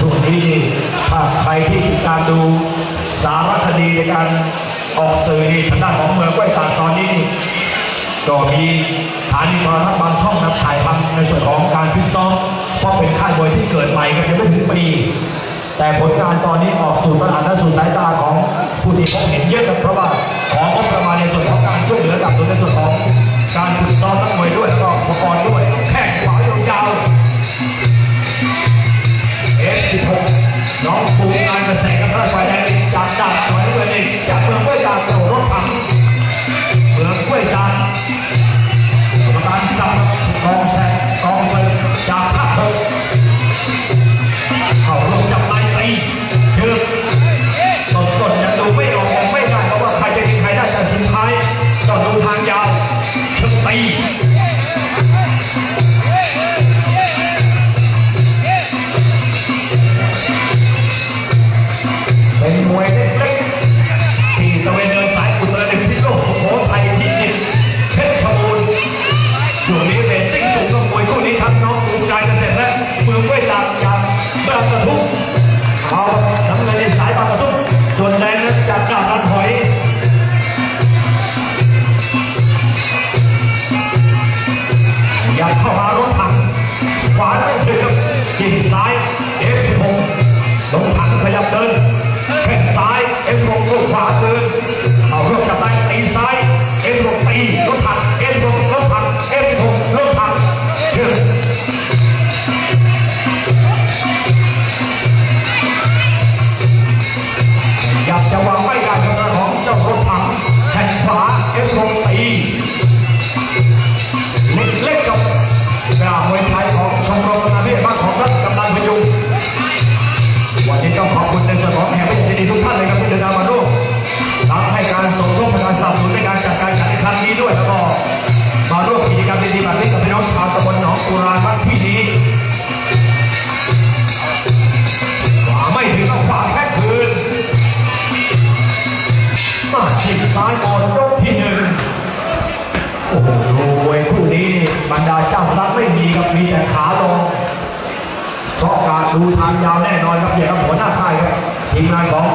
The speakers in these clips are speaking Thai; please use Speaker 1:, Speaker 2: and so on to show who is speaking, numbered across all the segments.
Speaker 1: ช่วงนี้นี่ถ้าใครที่ติดตามดูสารคดีในการออกสื่อนี่ทางด้านของเมืองกล้วยตากตอนนี้นี่ก็มีฐานีโทรทัศน์บางช่องนะถ่ายทำในส่วนของการฟิตซ้อมเพราะเป็นค่ายมวยที่เกิดใหม่กันยังไม่ถึงปี แต่ผลงานตอนนี้ออกสู่ตลาดและสู่สายตาของผู้ที่พบเห็นเยอะครับเพราะว่าของงบประมาณในส่วนของการช่วยเหลือกับในส่วนของการฝึกซ้อมนักมวยด้วยแล้วก็อุปกรณ์ด้วย ซ้ายเอฟหกลงขวาเดินเอาเรื่องจับได้ตีซ้าย ซ้ายก่อนยกที่หนึ่งโอ้โหดูมวยคู่นี้บรรดาเจ้ารักไม่มีครับมีแต่ขาลงเพราะการดูทางยาวแน่นอนครับอย่างกับหัวหน้าค่ายครับทีมงานของ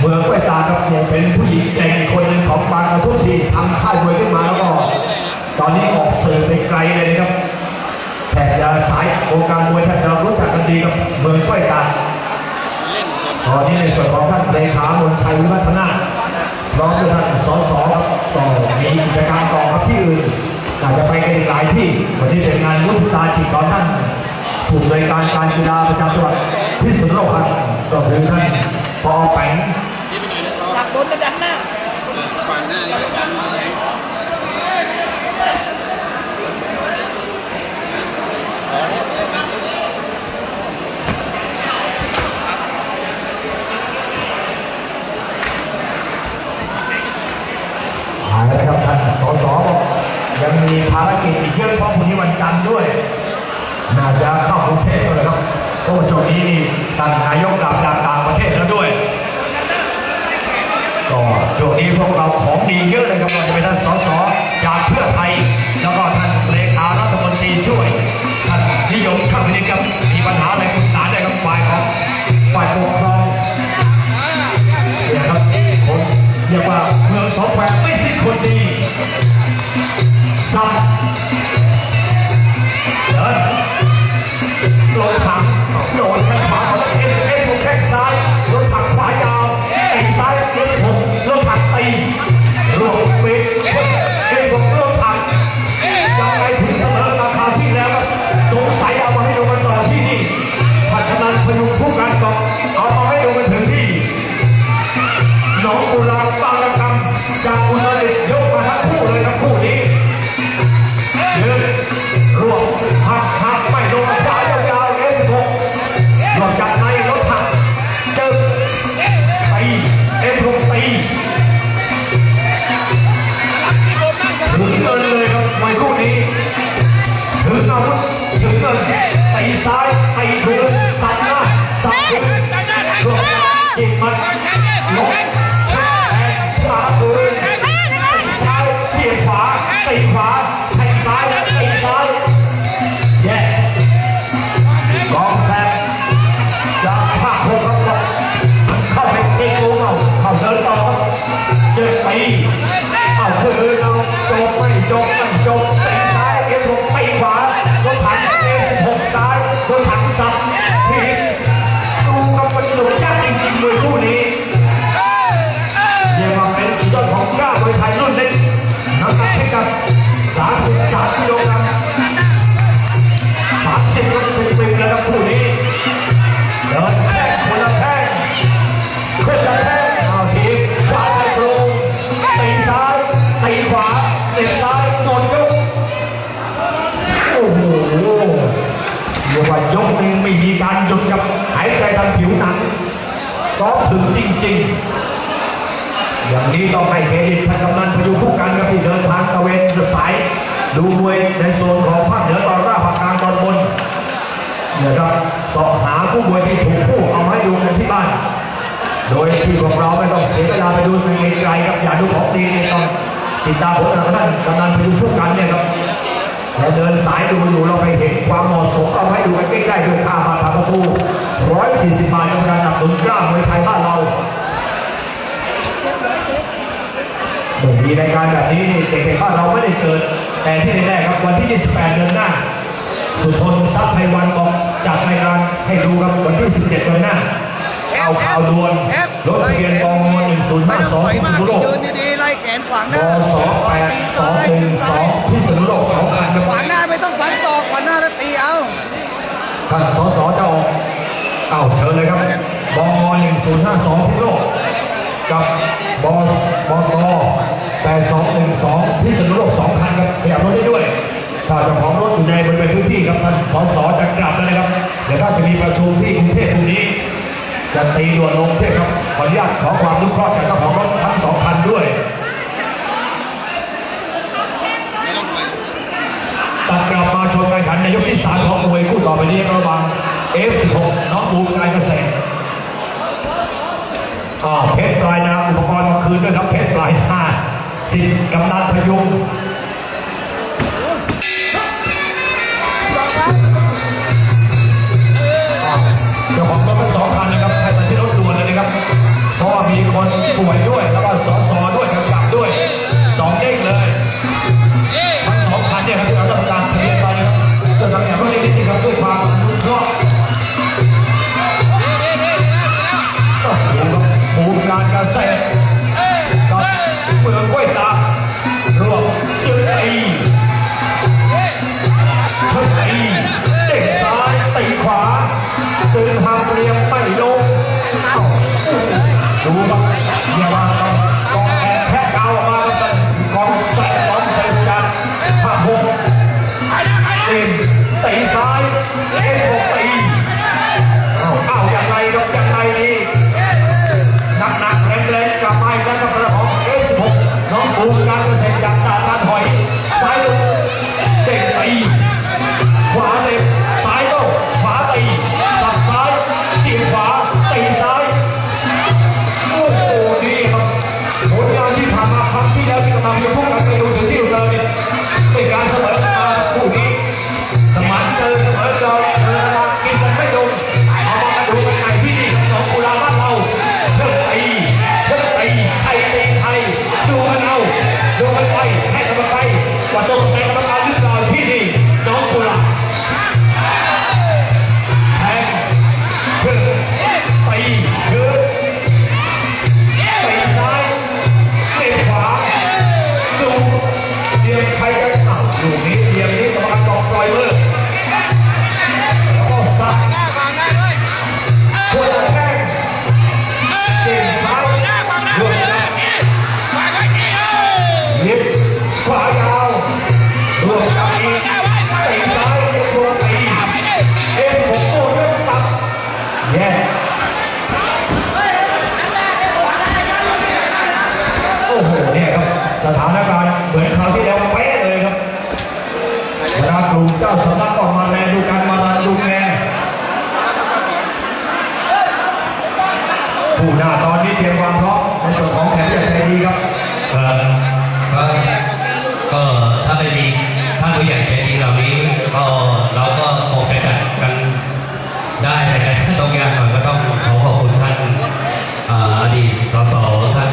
Speaker 1: เมืองกล้วยตาครับเนี่ยเป็นผู้หญิงเก่งคนหนึ่งของบางกระทุ่มที่ทำค่ายมวยขึ้นมาแล้วก็ตอนนี้ออกสื่อไปไกลเลยนะครับแถบจะสายวงการมวยแทบจะรู้จักกันดีกับเมืองกล้วยตาตอนนี้ในส่วนของท่านเลขามนชัยวัฒนา ร้อมด้วยท่านสสครับต่อมีกิจการต่อครับที่อื่นอาจจะไปกันอีกหลายที่วันนี้เป็นงานมุทตาจิตตอนท่านผู้อำนวยการการกีฬาประจำจังหวัดพิษณุโลกครับก็คือท่านปอแปง
Speaker 2: หลักบนและดันหน้า
Speaker 3: ฝั่งหน้าดันมาแรง
Speaker 1: หายแล้วครับท่านสสบอกยังมีภารกิจอีกเยอะเพราะพรุ่งนี้วันจันทร์ด้วย น่าจะเข้ากรุงเทพเลยครับ เพราะว่าช่วงนี้ท่านนายกกลับจากต่างประเทศแล้วด้วยก็ช่วงนี้พวกเราของดีเยอะเลยครับว่าจะเป็นท่านสสจากเพื่อไทยแล้วก็ท่านเลขารัฐมนตรีช่วยท่านนิยมข้ามนิกับมีปัญหาอะไรปรึกษาได้กับฝ่ายของฝ่ายปกครองนี่ยครับคนเรียกว่าเมืองสองแควไม่สิ้นคนดีสับเดิน โดนแข้งขวาเอ็นเอ็นถูกแข้งซ้ายรถถังขวายาวตีซ้ายรถหกรถถังตีรวมปิดเอ็นถูก นี้ต้องให้เครดิตท่านกำนันพยุคู่กันครับที่เดินทางตะเวนสาย ดูมวยในโซนของภาคเหนือตอนล่างภาคกลางตอนบนเนี่ยครับสอบหาผู้มวยที่ถูกคู่เอามาให้ดูกันที่บ้าน โดยที่พวกเราไม่ต้องเสียเวลาไปดูไกลครับอย่าดูของดีนี่ต้องติดตามผลงานท่านกำนันพยุคู่กันเนี่ยครับเราเดินสายดูอยู่เราไปเห็นความเหมาะสมเอาให้ดูกันใกล้ๆด้วยค่าบาทผ่านประตู140บาทในการดับตุนกล้ามวยไทยบ้านเราเมื่อมีรายการแบบนี้นี่เด็กๆบ้านเราไม่ได้เกิด แต่ที่แน่ๆครับวันที่ 28 เดือนหน้า สุทนทรัพย์ไพวันบอกจัดรายการให้ดูครับวันที่ 17 เดือนหน้า เอาข่าวด่วนรถทะเบียนกอง1052พิษณุโลก
Speaker 2: ยืนดีๆไล่แขนขวางห
Speaker 1: บ
Speaker 2: น้า
Speaker 1: 28 212พิษณุโลก2คันครับ
Speaker 2: ขวางหน้าไม่ต้องฟันศอกขวางหน้าแล้วตีเอา
Speaker 1: ท่านสสจะออกเอ้าเชิญเลยครับบง1052พิโลก กับบอสบบก8212พิษณุโลก2คันครับขยับรถได้ด้วยถ้าจ้าของรถอยู่ในบริเวณพื้นที่ครับท่านสสจะกลับแล้วนะครับเดี๋ยวถ้าจะมีประชุมที่กรุงเทพพรุ่งนี้ จะตีด่วนลงเทพครับขออนุญาตขอความรู้เคราะห์จากเจ้าของรถทั้งสองคันด้วย
Speaker 3: ตั
Speaker 1: ดกลับมาชมการแข่งขันในยกที่สามของมวยคู่ต่อไปนี้ระหว่าง F16 น้องบูมการเกษตร อ่าเพชรปลายนาอุปกรณ์มาคืนด้วยครับเพชรปลายนาสิทธิ์กำนันพยุงอ้าวเจ้าของรถทั้งสองคันนะครับ น้ นี้เตรียมความพร้อมในส่วนของแขนใจดีครับ
Speaker 4: ครับก็ก็ถ้าไม่มีท่านผู้ใหญ่ใจดีเหล่านี้ก็เราก็คงจะจัดกันได้แต่ก็ต้องยากหน่อยก็ต้องขอขอบคุณท่านอดีตสสท่าน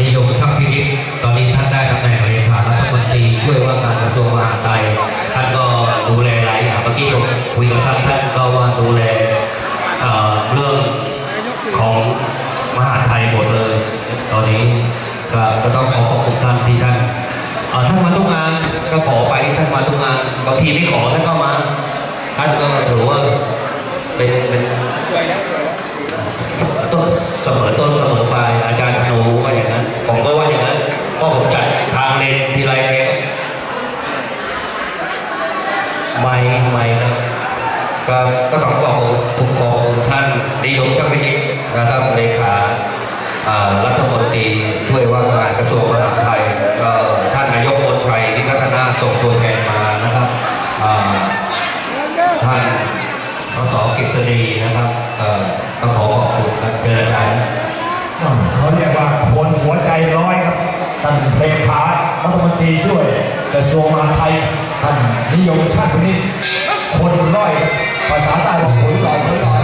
Speaker 4: นิยมช่างพินิจตอนนี้ท่านได้ตำแหน่งเลขารัฐมนตรีช่วยว่าการกระทรวงมหาดไทยท่านก็ดูแลหลายอย่างเมื่อกี้ผมคุยกับท่านท่านก็ว่าดูแลเรื่องของ มหาไทยหมดเลย ตอนนี้ก็ก็ต้องขอขอบคุณท่านที่ท่านท่านมาทุกงานก็ขอไปท่านมาทุกงานบางทีไม่ขอท่านก็มา ท่านก็ถือว่าเป็นเป็นต้นเสมอต้นเสมอปลายอาจารย์ธนูว่าอย่างนั้น ผมก็ว่าอย่างนั้นเพราะผมจัดทางเลนทีไรเนี่ยไม่ไม่ครับก็ก็ต้องขอขอบคุณท่านนิยมช่างพินิจ นะครับเลขารัฐมนตรีช่วยว่าการกระทรวงมหาดไทยก็ท่านนายกมนชัยนิพัฒนาส่งตัวแทนมานะครับท่านสสกฤษฎีนะครับก็ขอขอบคุณครับเจออาจารย์
Speaker 1: อ่าเขาเรียกว่าคนหัวใจร้อยครับท่านเลขารัฐมนตรีช่วยกระทรวงมหาดไทยท่านนิยมชาตินิชคนร้อยภาษาใต้บอกคนหล่อคนหล่อที่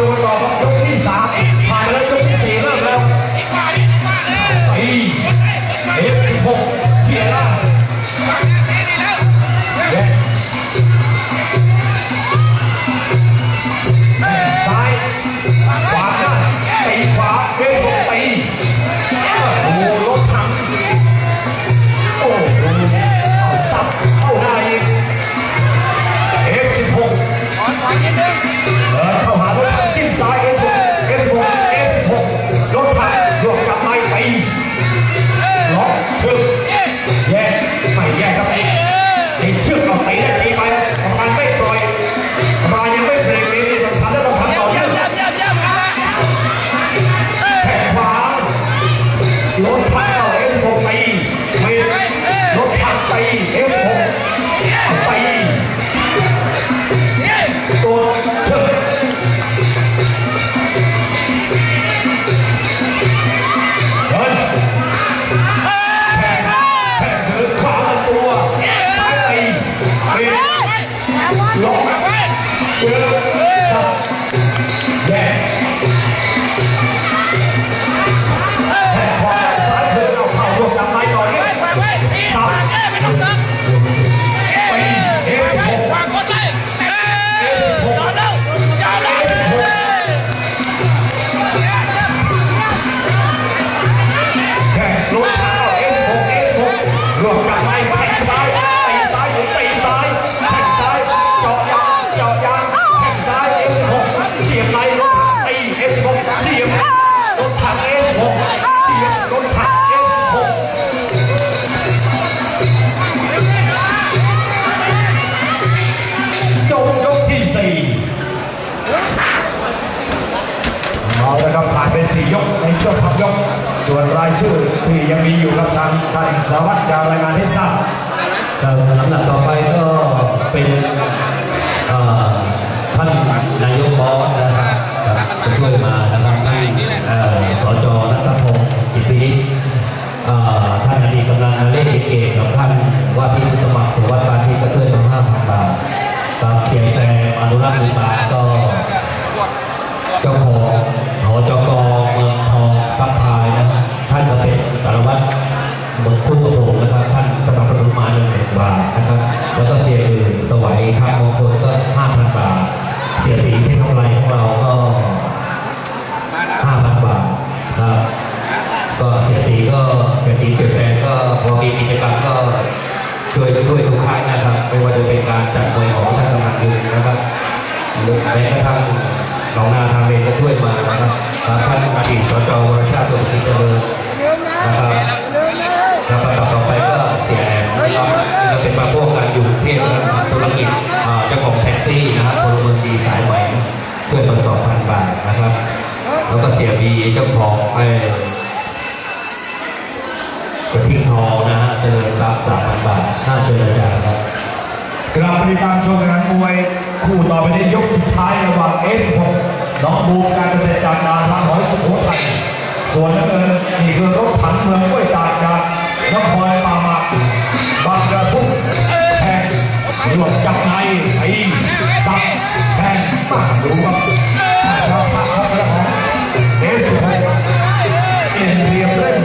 Speaker 1: ยกในยกพักยก ส่วนรายชื่อที่ยังมีอยู่กับทางท่านสารวัตรจะรายงานให้ทราบ
Speaker 4: ครับลำดับต่อไปก็เป็นท่านนายกบอสนะครับจะช่วยมานะครับเอ่อสจนัทพงศ์จิตพินิท่านอดีตกำนันนาเล่เกตกับท่านว่าที่สมัครสวัสดิ์ปานที่ก็ช่วยมาห้าพันบาทกับเกียรติแซมอนุรักษ์มือตา มีกิจกรรมก็ช่วยช่วยทุกครั้งนะครับ ไม่ว่าจะเป็นการจัดมวยของท่านกำนันยุงนะครับหรือแม้กระทั่งหนองนาทางเลนก็ช่วยมานะครับท่านอดีตสจวรชาติสุขเจริญนะครับแล้วก็ต่อไปก็เสียแอมนะครับก็เป็นมาพวกกันอยู่กรุงเทพนะครับธุรกิจเจ้าของแท็กซี่นะครับพลเมืองดีสายใหม่ช่วยมาสองพันบาทนะครับ แล้วก็เสียบีเจ้าของไอ้ กระทิงทองนะฮะเจริญทรัพย์สามพันบาทน่าเชิญอาจารย์ครับ
Speaker 1: กลับมาติดตามชมการมวยคู่ต่อไปนี้ยกสุดท้ายระหว่าง F6 น้องบูมการเกษตรจากดานทางหอยสุโขทัยส่วนน้ำเงินนี่คือรถถังเมืองกล้วยตากจากนครปามาบางกระทุ่มแทงรวมจับในไอ้สับแทงปากดูครับชาวพักครับแล้วของ F6 กินเรียมเล่น